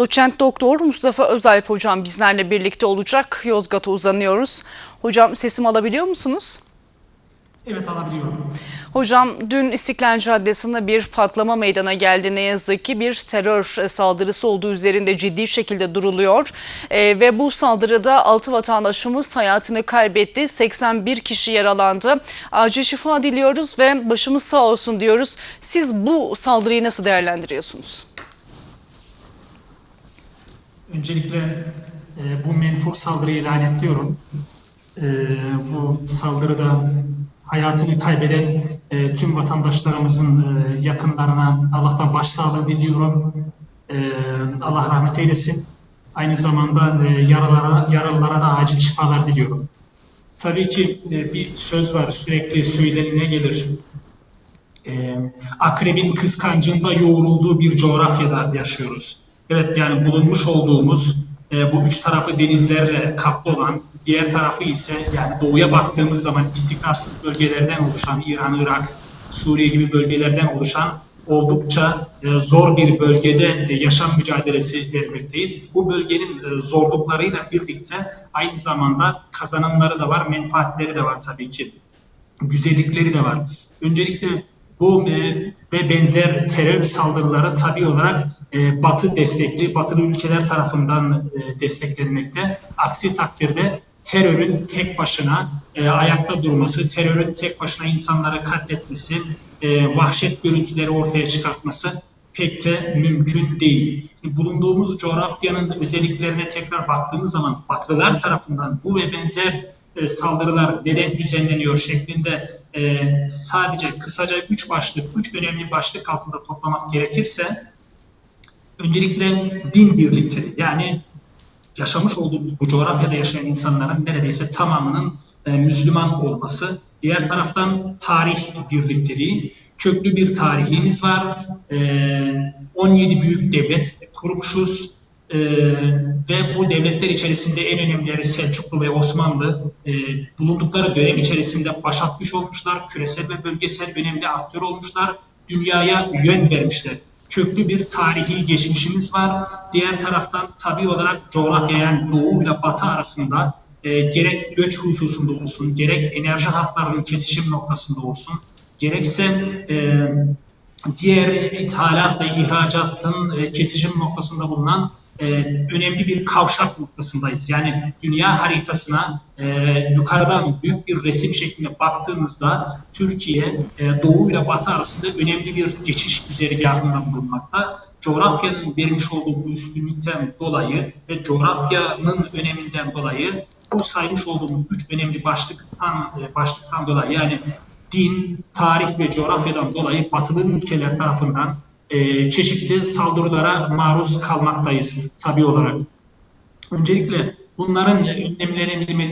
Doçent Doktor Mustafa Özalp hocam bizlerle birlikte olacak. Yozgat'a uzanıyoruz. Hocam sesimi alabiliyor musunuz? Evet alabiliyorum. Hocam dün İstiklal Caddesi'nde bir patlama meydana geldi. Ne yazık ki bir terör saldırısı olduğu üzerinde ciddi şekilde duruluyor. Ee, ve bu saldırıda 6 vatandaşımız hayatını kaybetti. 81 kişi yaralandı. Acil şifa diliyoruz ve başımız sağ olsun diyoruz. Siz bu saldırıyı nasıl değerlendiriyorsunuz? Öncelikle e, bu menfur saldırıyı lanetliyorum. E, bu saldırıda hayatını kaybeden e, tüm vatandaşlarımızın e, yakınlarına Allah'tan başsağlığı diliyorum. E, Allah rahmet eylesin. Aynı zamanda e, yaralara, yaralılara da acil şifalar diliyorum. Tabii ki e, bir söz var sürekli söylenine gelir. E, akrebin kıskancında yoğrulduğu bir coğrafyada yaşıyoruz. Evet yani bulunmuş olduğumuz e, bu üç tarafı denizlerle kaplı olan, diğer tarafı ise yani doğuya baktığımız zaman istikrarsız bölgelerden oluşan İran, Irak, Suriye gibi bölgelerden oluşan oldukça e, zor bir bölgede e, yaşam mücadelesi vermekteyiz. Bu bölgenin e, zorluklarıyla birlikte aynı zamanda kazanımları da var, menfaatleri de var tabii ki. Güzellikleri de var. Öncelikle bu e, ve benzer terör saldırıları tabii olarak e, Batı destekli, Batılı ülkeler tarafından e, desteklenmekte. Aksi takdirde terörün tek başına e, ayakta durması, terörün tek başına insanları katletmesi, e, vahşet görüntüleri ortaya çıkartması pek de mümkün değil. Bulunduğumuz coğrafyanın özelliklerine tekrar baktığımız zaman Batılılar tarafından bu ve benzer e, saldırılar neden düzenleniyor şeklinde e, sadece kısaca üç başlık, üç önemli başlık altında toplamak gerekirse öncelikle din birlikleri yani yaşamış olduğumuz bu coğrafyada yaşayan insanların neredeyse tamamının e, Müslüman olması. Diğer taraftan tarih birlikteliği, köklü bir tarihimiz var. E, 17 büyük devlet kurmuşuz. Ee, ve bu devletler içerisinde en önemlileri Selçuklu ve Osmanlı e, bulundukları dönem içerisinde baş atmış olmuşlar, küresel ve bölgesel önemli aktör olmuşlar, dünyaya yön vermişler. Köklü bir tarihi geçmişimiz var. Diğer taraftan tabi olarak coğrafya yani doğu ile batı arasında e, gerek göç hususunda olsun, gerek enerji hatlarının kesişim noktasında olsun, gerekse e, diğer ithalat ve ihracatın e, kesişim noktasında bulunan e, önemli bir kavşak noktasındayız. Yani dünya haritasına e, yukarıdan büyük bir resim şeklinde baktığımızda Türkiye e, doğu ile batı arasında önemli bir geçiş güzergahında bulunmakta. Coğrafyanın vermiş olduğu bu üstünlükten dolayı ve coğrafyanın öneminden dolayı bu saymış olduğumuz üç önemli başlıktan e, başlıktan dolayı yani din, tarih ve coğrafyadan dolayı batılı ülkeler tarafından e, çeşitli saldırılara maruz kalmaktayız tabi olarak. Öncelikle bunların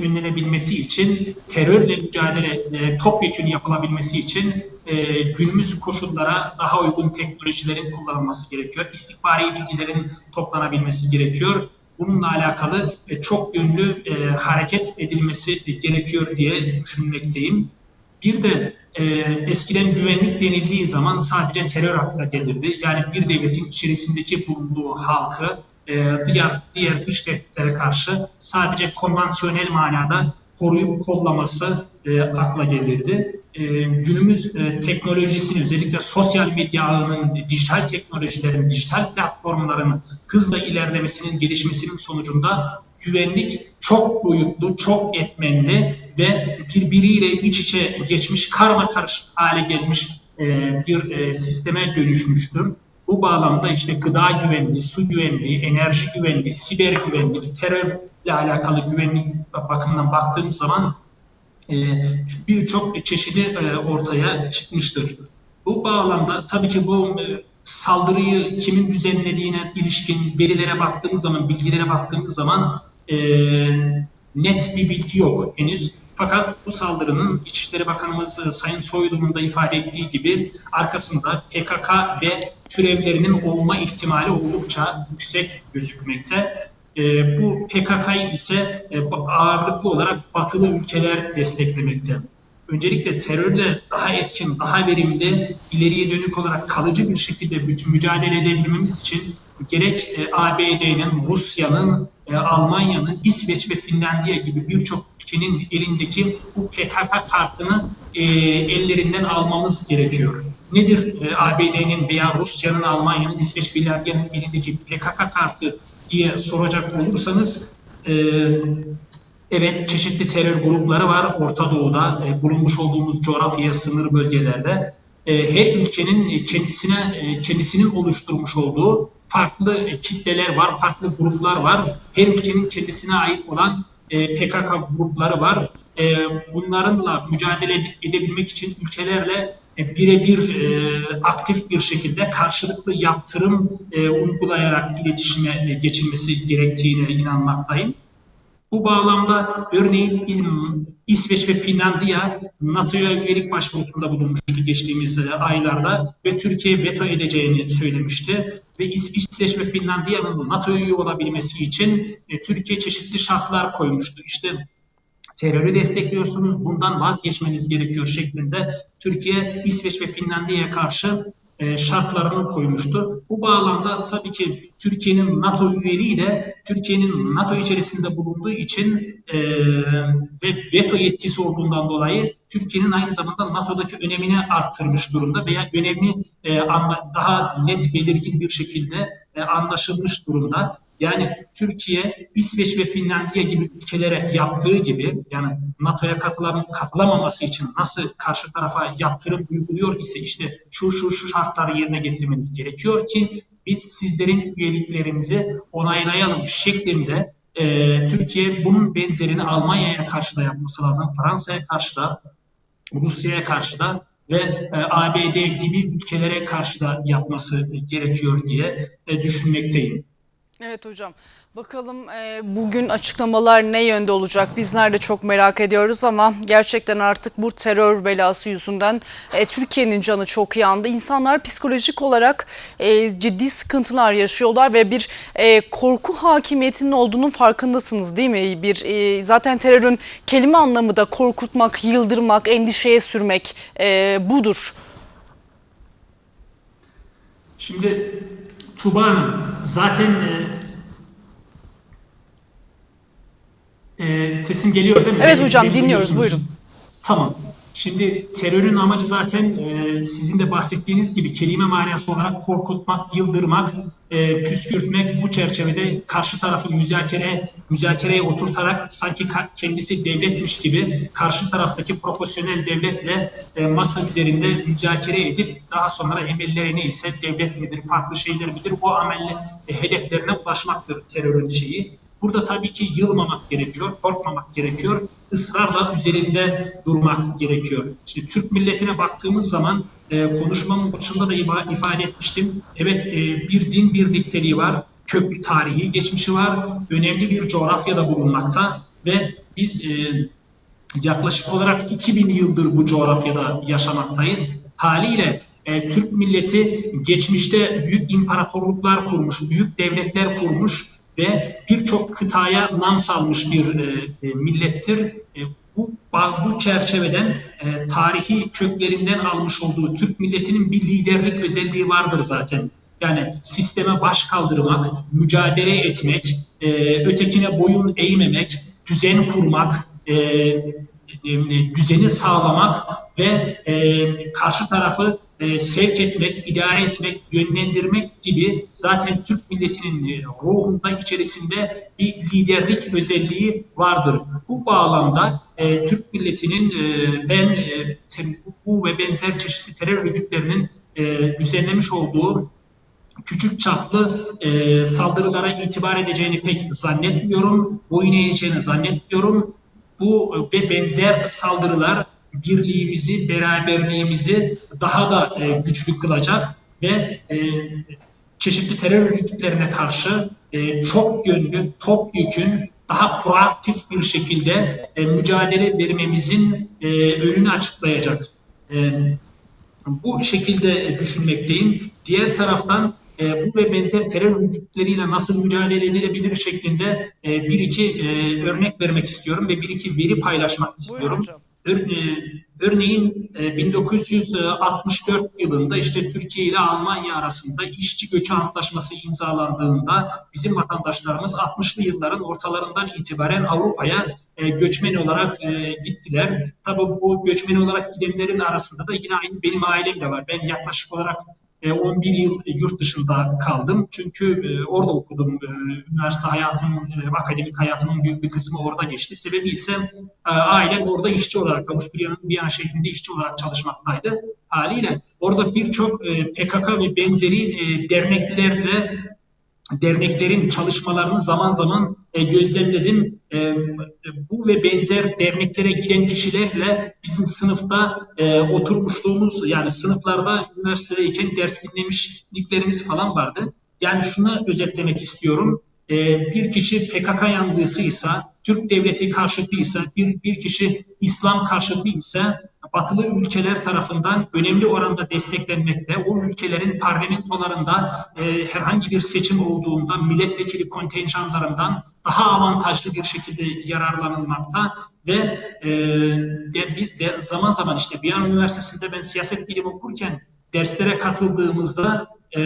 önlenebilmesi için terörle mücadele e, topyekun yapılabilmesi için e, günümüz koşullara daha uygun teknolojilerin kullanılması gerekiyor. İstihbari bilgilerin toplanabilmesi gerekiyor. Bununla alakalı e, çok yönlü e, hareket edilmesi gerekiyor diye düşünmekteyim. Bir de e, eskiden güvenlik denildiği zaman sadece terör aklına gelirdi. Yani bir devletin içerisindeki bulunduğu halkı e, diğer, diğer dış tehditlere karşı sadece konvansiyonel manada koruyup kollaması e, akla gelirdi. E, günümüz e, teknolojisini özellikle sosyal medya ağının, dijital teknolojilerin, dijital platformların hızla ilerlemesinin, gelişmesinin sonucunda güvenlik çok boyutlu, çok etmenli ve birbiriyle iç içe geçmiş, karma karışık hale gelmiş e, bir e, sisteme dönüşmüştür. Bu bağlamda işte gıda güvenliği, su güvenliği, enerji güvenliği, siber güvenlik, terörle alakalı güvenlik bakımından baktığımız zaman e, birçok çeşidi ortaya çıkmıştır. Bu bağlamda tabii ki bu saldırıyı kimin düzenlediğine ilişkin verilere baktığımız zaman, bilgilere baktığımız zaman e, net bir bilgi yok henüz. Fakat bu saldırının İçişleri Bakanımız e, Sayın Soylu'nun da ifade ettiği gibi arkasında PKK ve türevlerinin olma ihtimali oldukça yüksek gözükmekte. E, bu PKK'yı ise e, ağırlıklı olarak batılı ülkeler desteklemekte. Öncelikle terörle daha etkin, daha verimli, ileriye dönük olarak kalıcı bir şekilde mücadele edebilmemiz için gerek e, ABD'nin, Rusya'nın, Almanya'nın, İsveç ve Finlandiya gibi birçok ülkenin elindeki bu PKK kartını e, ellerinden almamız gerekiyor. Nedir e, ABD'nin veya Rusya'nın, Almanya'nın, İsveç, Finlandiya'nın elindeki PKK kartı diye soracak olursanız e, Evet, çeşitli terör grupları var Orta Doğu'da, e, bulunmuş olduğumuz coğrafyaya, sınır bölgelerde. E, her ülkenin kendisine e, kendisinin oluşturmuş olduğu farklı e, kitleler var, farklı gruplar var. Her ülkenin kendisine ait olan e, PKK grupları var. E, bunlarla mücadele edebilmek için ülkelerle e, birebir e, aktif bir şekilde karşılıklı yaptırım e, uygulayarak iletişime e, geçilmesi gerektiğine inanmaktayım. Bu bağlamda örneğin İsveç ve Finlandiya NATO'ya üyelik başvurusunda bulunmuştu geçtiğimiz e, aylarda ve Türkiye veto edeceğini söylemişti. Ve İs- İsveç ve Finlandiya'nın NATO'ya üye olabilmesi için e, Türkiye çeşitli şartlar koymuştu. İşte terörü destekliyorsunuz, bundan vazgeçmeniz gerekiyor şeklinde Türkiye, İsveç ve Finlandiya'ya karşı şartlarını koymuştu. Bu bağlamda tabii ki Türkiye'nin NATO üyeliği de Türkiye'nin NATO içerisinde bulunduğu için e, ve veto yetkisi olduğundan dolayı Türkiye'nin aynı zamanda NATO'daki önemini arttırmış durumda veya önemli e, daha net belirgin bir şekilde e, anlaşılmış durumda. Yani Türkiye, İsveç ve Finlandiya gibi ülkelere yaptığı gibi yani NATO'ya katılam katılamaması için nasıl karşı tarafa yaptırım uyguluyor ise işte şu şu şu şartları yerine getirmeniz gerekiyor ki biz sizlerin üyeliklerinizi onaylayalım şeklinde e, Türkiye bunun benzerini Almanya'ya karşı da yapması lazım. Fransa'ya karşı da Rusya'ya karşı da ve e, ABD gibi ülkelere karşı da yapması gerekiyor diye e, düşünmekteyim. Evet hocam. Bakalım e, bugün açıklamalar ne yönde olacak? Bizler de çok merak ediyoruz ama gerçekten artık bu terör belası yüzünden e, Türkiye'nin canı çok yandı. İnsanlar psikolojik olarak e, ciddi sıkıntılar yaşıyorlar ve bir e, korku hakimiyetinin olduğunun farkındasınız değil mi? Bir e, zaten terörün kelime anlamı da korkutmak, yıldırmak, endişeye sürmek e, budur. Şimdi Tuba Hanım zaten e, e, sesim geliyor değil mi? Evet hocam, dinliyoruz, buyurun. Tamam. Şimdi terörün amacı zaten e, sizin de bahsettiğiniz gibi kelime manası olarak korkutmak, yıldırmak, e, püskürtmek bu çerçevede karşı tarafı müzakere müzakereye oturtarak sanki kendisi devletmiş gibi karşı taraftaki profesyonel devletle e, masa üzerinde müzakere edip daha sonra emelleri neyse devlet midir, farklı şeyler midir o amelle e, hedeflerine ulaşmaktır terörün şeyi. Burada tabii ki yılmamak gerekiyor, korkmamak gerekiyor, ısrarla üzerinde durmak gerekiyor. Şimdi Türk milletine baktığımız zaman e, konuşmamın başında da ifade etmiştim. Evet e, bir din bir dikteliği var, köklü tarihi geçmişi var, önemli bir coğrafyada bulunmakta ve biz e, yaklaşık olarak 2000 yıldır bu coğrafyada yaşamaktayız. Haliyle e, Türk milleti geçmişte büyük imparatorluklar kurmuş, büyük devletler kurmuş ve birçok kıtaya nam salmış bir e, e, millettir. E, bu bu çerçeveden e, tarihi köklerinden almış olduğu Türk milletinin bir liderlik özelliği vardır zaten. Yani sisteme baş kaldırmak, mücadele etmek, e, ötekine boyun eğmemek, düzen kurmak, e, düzeni sağlamak ve e, karşı tarafı e, sevk etmek, idare etmek, yönlendirmek gibi zaten Türk milletinin e, ruhunda içerisinde bir liderlik özelliği vardır. Bu bağlamda e, Türk milletinin e, ben e, bu ve benzer çeşitli terör örgütlerinin e, düzenlemiş olduğu küçük çaplı e, saldırılara itibar edeceğini pek zannetmiyorum. Boyun eğeceğini zannetmiyorum. Bu e, ve benzer saldırılar birliğimizi, beraberliğimizi daha da e, güçlü kılacak ve e, çeşitli terör örgütlerine karşı e, çok yönlü, top yükün daha proaktif bir şekilde e, mücadele vermemizin e, önünü açıklayacak. E, bu şekilde düşünmekteyim. Diğer taraftan e, bu ve benzer terör örgütleriyle nasıl mücadele edilebilir şeklinde e, bir iki e, örnek vermek istiyorum ve bir iki veri paylaşmak istiyorum. hocam. Ör- e, Örneğin e, 1964 yılında işte Türkiye ile Almanya arasında işçi göçü antlaşması imzalandığında bizim vatandaşlarımız 60'lı yılların ortalarından itibaren Avrupa'ya e, göçmen olarak e, gittiler. Tabii bu göçmen olarak gidenlerin arasında da yine aynı benim ailem de var. Ben yaklaşık olarak 11 yıl yurt dışında kaldım. Çünkü e, orada okudum. E, Üniversite hayatımın, e, akademik hayatımın büyük bir kısmı orada geçti. Sebebi ise e, ailem orada işçi olarak, Viyana şehrinde işçi olarak çalışmaktaydı. Haliyle orada birçok e, PKK ve benzeri e, derneklerle derneklerin çalışmalarını zaman zaman e, gözlemledim. E, bu ve benzer derneklere giren kişilerle bizim sınıfta e, oturmuşluğumuz yani sınıflarda üniversitedeyken ders dinlemişliklerimiz falan vardı. Yani şunu özetlemek istiyorum. E, bir kişi PKK yanlısıysa, Türk devleti karşıtıysa, bir, bir kişi İslam karşıtıysa batılı ülkeler tarafından önemli oranda desteklenmekte. O ülkelerin parlamentolarında e, herhangi bir seçim olduğunda milletvekili kontenjanlarından daha avantajlı bir şekilde yararlanılmakta ve e, de, biz de zaman zaman işte Viyana Üniversitesi'nde ben siyaset bilimi okurken derslere katıldığımızda e,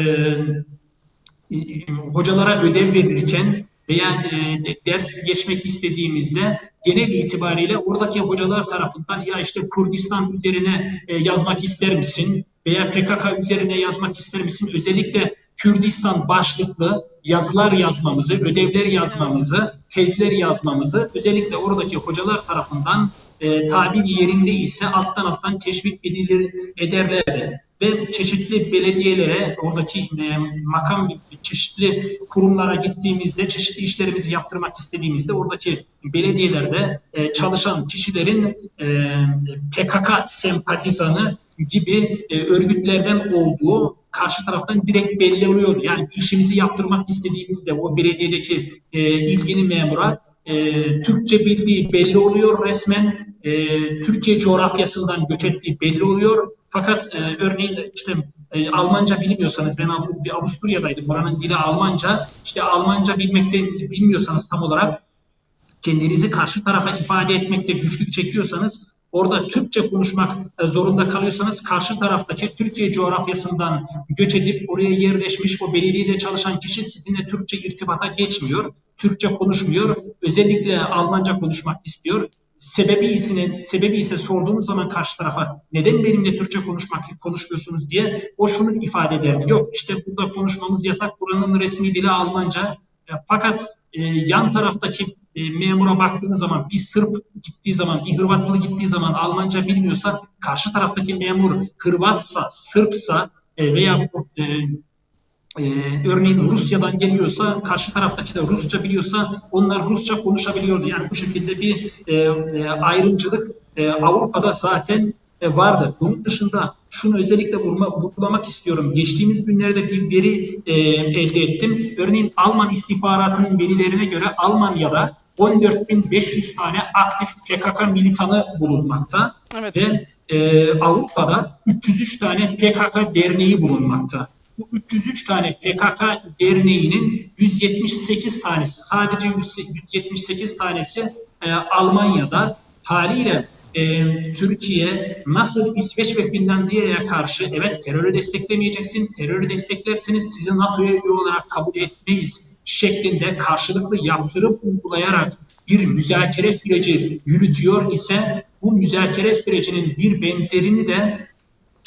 e, hocalara ödev verirken veya e, ders geçmek istediğimizde genel itibariyle oradaki hocalar tarafından ya işte Kurdistan üzerine e, yazmak ister misin veya PKK üzerine yazmak ister misin? Özellikle Kürdistan başlıklı yazılar yazmamızı, ödevler yazmamızı, tezler yazmamızı özellikle oradaki hocalar tarafından e, tabir yerinde ise alttan alttan teşvik edilir, ederlerdi. Ve çeşitli belediyelere, oradaki e, makam çeşitli kurumlara gittiğimizde, çeşitli işlerimizi yaptırmak istediğimizde oradaki belediyelerde e, çalışan kişilerin e, PKK sempatizanı gibi örgütlerden olduğu karşı taraftan direkt belli oluyordu. Yani işimizi yaptırmak istediğimizde o belediyedeki ilgili memura Türkçe bildiği belli oluyor resmen. E, Türkiye coğrafyasından göç ettiği belli oluyor. Fakat e, örneğin işte e, Almanca bilmiyorsanız ben bir Avusturya'daydım. Buranın dili Almanca. İşte Almanca bilmekte bilmiyorsanız tam olarak kendinizi karşı tarafa ifade etmekte güçlük çekiyorsanız orada Türkçe konuşmak e, zorunda kalıyorsanız karşı taraftaki Türkiye coğrafyasından göç edip oraya yerleşmiş o belediyede çalışan kişi sizinle Türkçe irtibata geçmiyor. Türkçe konuşmuyor. Özellikle Almanca konuşmak istiyor. Sebebi ise, sebebi ise sorduğunuz zaman karşı tarafa neden benimle Türkçe konuşmak konuşmuyorsunuz diye o şunu ifade ederdi. Yok işte burada konuşmamız yasak. Buranın resmi dili Almanca. E, Fakat e, yan taraftaki e, memura baktığınız zaman bir Sırp gittiği zaman, bir Hırvatlı gittiği zaman Almanca bilmiyorsa karşı taraftaki memur Hırvatsa, Sırpsa e, veya e, e, örneğin Rusya'dan geliyorsa karşı taraftaki de Rusça biliyorsa onlar Rusça konuşabiliyordu. Yani bu şekilde bir e, e, ayrımcılık e, Avrupa'da zaten e, vardı. Bunun dışında şunu özellikle vurma, vurgulamak istiyorum. Geçtiğimiz günlerde bir veri e, elde ettim. Örneğin Alman istihbaratının verilerine göre Almanya'da 14.500 tane aktif PKK militanı bulunmakta Evet. ve e, Avrupa'da 303 tane PKK derneği bulunmakta. Bu 303 tane PKK derneğinin 178 tanesi, sadece 178 tanesi e, Almanya'da. Haliyle e, Türkiye nasıl İsveç ve Finlandiya'ya karşı evet terörü desteklemeyeceksin, terörü desteklerseniz sizi NATO'ya üye olarak kabul etmeyiz şeklinde karşılıklı yaptırım uygulayarak bir müzakere süreci yürütüyor ise bu müzakere sürecinin bir benzerini de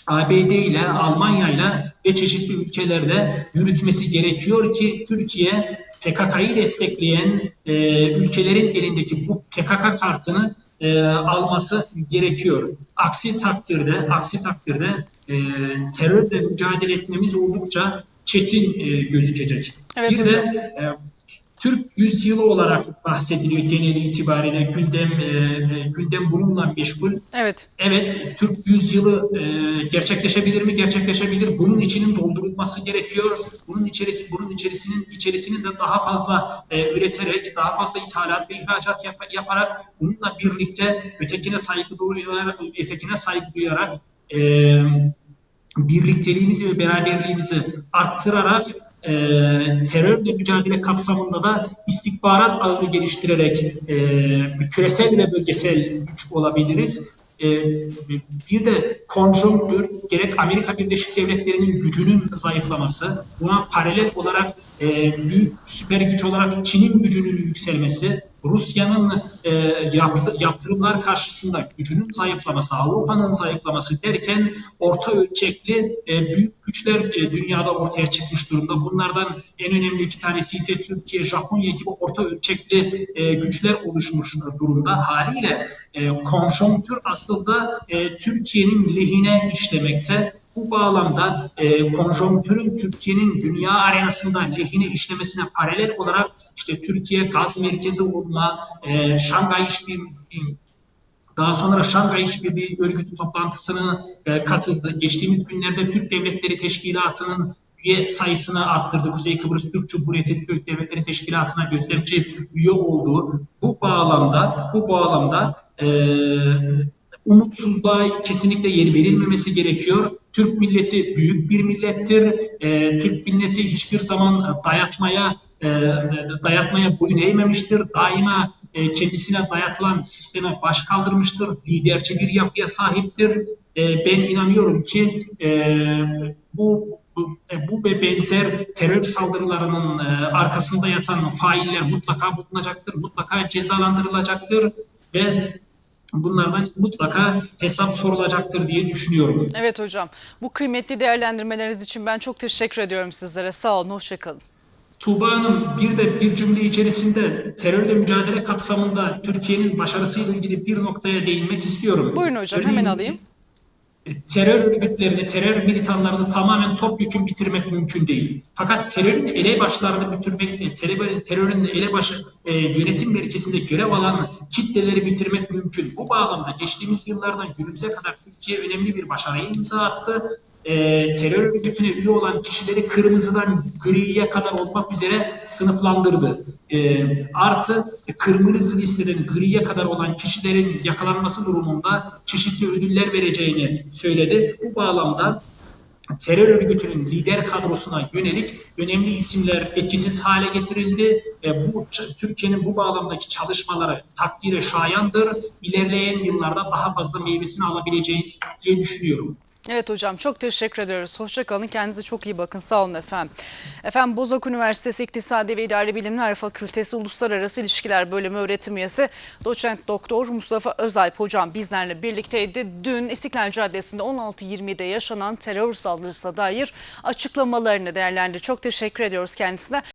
ABD ile Almanya ile ve çeşitli ülkelerle yürütmesi gerekiyor ki Türkiye PKK'yı destekleyen e, ülkelerin elindeki bu PKK kartını e, alması gerekiyor. Aksi takdirde, aksi takdirde e, terörle mücadele etmemiz oldukça çetin e, gözükecek. Evet bir de hocam. e, Türk yüzyılı olarak bahsediliyor genel itibariyle gündem e, e, gündem bununla meşgul. Evet. Evet, Türk yüzyılı e, gerçekleşebilir mi? Gerçekleşebilir. Bunun içinin doldurulması gerekiyor. Bunun içerisi, bunun içerisinin içerisini de daha fazla e, üreterek, daha fazla ithalat ve ihracat yap- yaparak bununla birlikte ötekine saygı duyarak, ötekine saygı duyarak e, birlikteliğimizi ve beraberliğimizi arttırarak e, terörle mücadele kapsamında da istihbarat ağını geliştirerek e, küresel ve bölgesel güç olabiliriz. e, bir de konjonktür gerek Amerika Birleşik Devletleri'nin gücünün zayıflaması, buna paralel olarak e, büyük süper güç olarak Çin'in gücünün yükselmesi, Rusya'nın e, yaptı- yaptırımlar karşısında gücünün zayıflaması, Avrupa'nın zayıflaması derken orta ölçekli e, büyük güçler e, dünyada ortaya çıkmış durumda. Bunlardan en önemli iki tanesi ise Türkiye, Japonya gibi orta ölçekli e, güçler oluşmuş durumda. Haliyle e, konjonktür aslında e, Türkiye'nin lehine işlemekte. Bu bağlamda e, konjonktürün Türkiye'nin dünya arenasında lehine işlemesine paralel olarak işte Türkiye gaz merkezi olma, e, Şangay İşbirliği daha sonra Şangay İşbirliği Örgütü toplantısına e, katıldı. Geçtiğimiz günlerde Türk Devletleri Teşkilatı'nın üye sayısını arttırdı. Kuzey Kıbrıs Türk Cumhuriyeti Türk Devletleri Teşkilatı'na gözlemci üye oldu. Bu bağlamda bu bağlamda e, umutsuzluğa kesinlikle yer verilmemesi gerekiyor. Türk milleti büyük bir millettir. E, Türk milleti hiçbir zaman dayatmaya e, dayatmaya boyun eğmemiştir. Daima e, kendisine dayatılan sisteme baş kaldırmıştır. Liderci bir yapıya sahiptir. E, ben inanıyorum ki e, bu bu, e, ve benzer terör saldırılarının e, arkasında yatan failler mutlaka bulunacaktır, mutlaka cezalandırılacaktır ve bunlardan mutlaka hesap sorulacaktır diye düşünüyorum. Evet hocam. Bu kıymetli değerlendirmeleriniz için ben çok teşekkür ediyorum sizlere. Sağ olun, hoşçakalın. Tuğba Hanım bir de bir cümle içerisinde terörle mücadele kapsamında Türkiye'nin başarısıyla ilgili bir noktaya değinmek istiyorum. Buyurun hocam, Örneğin, hemen alayım. Terör örgütlerini, terör militanlarını tamamen topyekun bitirmek mümkün değil. Fakat terörün elebaşlarını bitirmek, e, terör- terörün elebaşı e, yönetim merkezinde görev alan kitleleri bitirmek mümkün. Bu bağlamda geçtiğimiz yıllardan günümüze kadar Türkiye önemli bir başarıya imza attı. E, terör örgütüne üye olan kişileri kırmızıdan griye kadar olmak üzere sınıflandırdı. E, artı kırmızı listeden griye kadar olan kişilerin yakalanması durumunda çeşitli ödüller vereceğini söyledi. Bu bağlamda terör örgütünün lider kadrosuna yönelik önemli isimler etkisiz hale getirildi. E, bu Türkiye'nin bu bağlamdaki çalışmaları takdire şayandır. İlerleyen yıllarda daha fazla meyvesini alabileceğiz diye düşünüyorum. Evet hocam çok teşekkür ediyoruz. Hoşçakalın. Kendinize çok iyi bakın. Sağ olun efendim. Efendim Bozok Üniversitesi İktisadi ve İdari Bilimler Fakültesi Uluslararası İlişkiler Bölümü öğretim üyesi Doçent Doktor Mustafa Özalp hocam bizlerle birlikteydi. Dün İstiklal Caddesi'nde 16.20'de yaşanan terör saldırısına dair açıklamalarını değerlendirdi. Çok teşekkür ediyoruz kendisine.